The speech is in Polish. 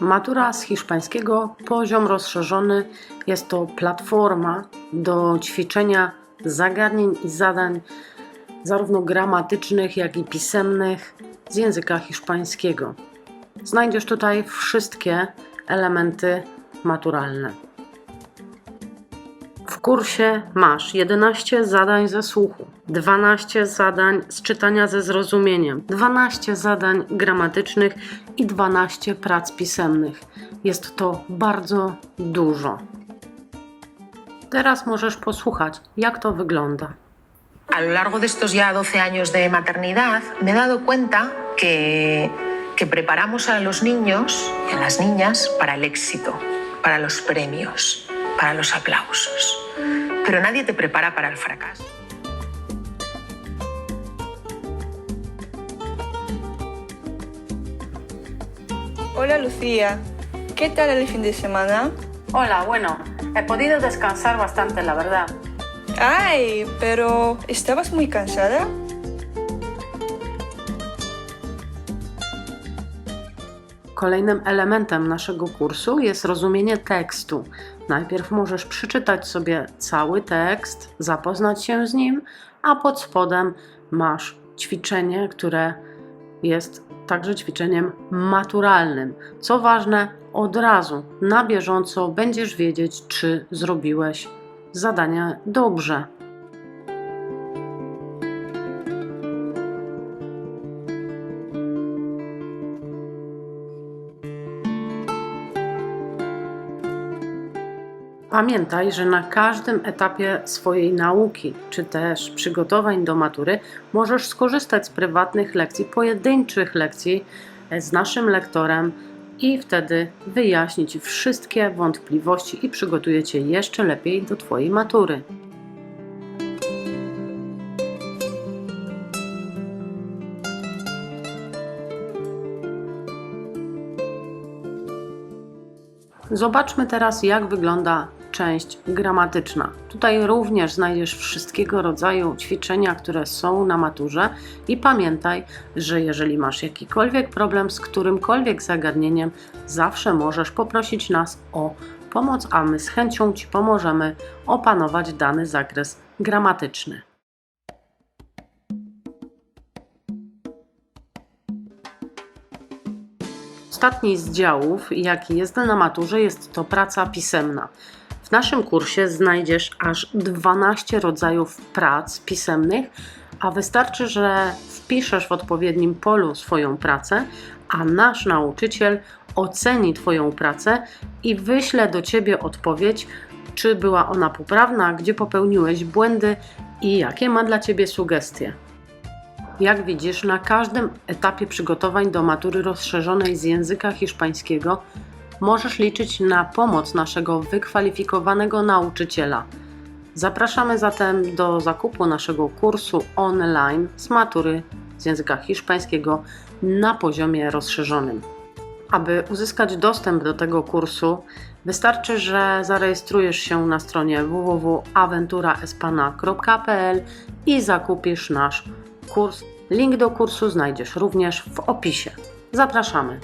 Matura z hiszpańskiego poziom rozszerzony jest to platforma do ćwiczenia zagadnień i zadań zarówno gramatycznych, jak i pisemnych z języka hiszpańskiego. Znajdziesz tutaj wszystkie elementy maturalne. W kursie masz 11 zadań ze słuchu, 12 zadań z czytania ze zrozumieniem, 12 zadań gramatycznych i 12 prac pisemnych. Jest to bardzo dużo. Teraz możesz posłuchać, jak to wygląda. A lo largo de estos ya 12 años de maternidad, me he dado cuenta que, que preparamos a los niños y a las niñas para el éxito, para los premios, para los aplausos. Pero nadie te prepara para el fracaso. Hola Lucía, ¿qué tal el fin de semana? Hola, bueno, he podido descansar bastante, la verdad. Ay, pero ¿estabas muy cansada? Kolejnym elementem naszego kursu jest rozumienie tekstu. Najpierw możesz przeczytać sobie cały tekst, zapoznać się z nim, a pod spodem masz ćwiczenie, które jest także ćwiczeniem maturalnym. Co ważne, od razu na bieżąco będziesz wiedzieć, czy zrobiłeś zadanie dobrze. Pamiętaj, że na każdym etapie swojej nauki, czy też przygotowań do matury, możesz skorzystać z prywatnych lekcji, pojedynczych lekcji z naszym lektorem i wtedy wyjaśni Ci wszystkie wątpliwości i przygotuje Cię jeszcze lepiej do Twojej matury. Zobaczmy teraz, jak wygląda część gramatyczna. Tutaj również znajdziesz wszystkiego rodzaju ćwiczenia, które są na maturze i pamiętaj, że jeżeli masz jakikolwiek problem z którymkolwiek zagadnieniem, zawsze możesz poprosić nas o pomoc, a my z chęcią Ci pomożemy opanować dany zakres gramatyczny. Ostatni z działów, jaki jest na maturze, jest to praca pisemna. W naszym kursie znajdziesz aż 12 rodzajów prac pisemnych, a wystarczy, że wpiszesz w odpowiednim polu swoją pracę, a nasz nauczyciel oceni Twoją pracę i wyśle do Ciebie odpowiedź, czy była ona poprawna, gdzie popełniłeś błędy i jakie ma dla Ciebie sugestie. Jak widzisz, na każdym etapie przygotowań do matury rozszerzonej z języka hiszpańskiego możesz liczyć na pomoc naszego wykwalifikowanego nauczyciela. Zapraszamy zatem do zakupu naszego kursu online z matury z języka hiszpańskiego na poziomie rozszerzonym. Aby uzyskać dostęp do tego kursu, wystarczy, że zarejestrujesz się na stronie www.aventuraespana.pl i zakupisz nasz kurs. Link do kursu znajdziesz również w opisie. Zapraszamy.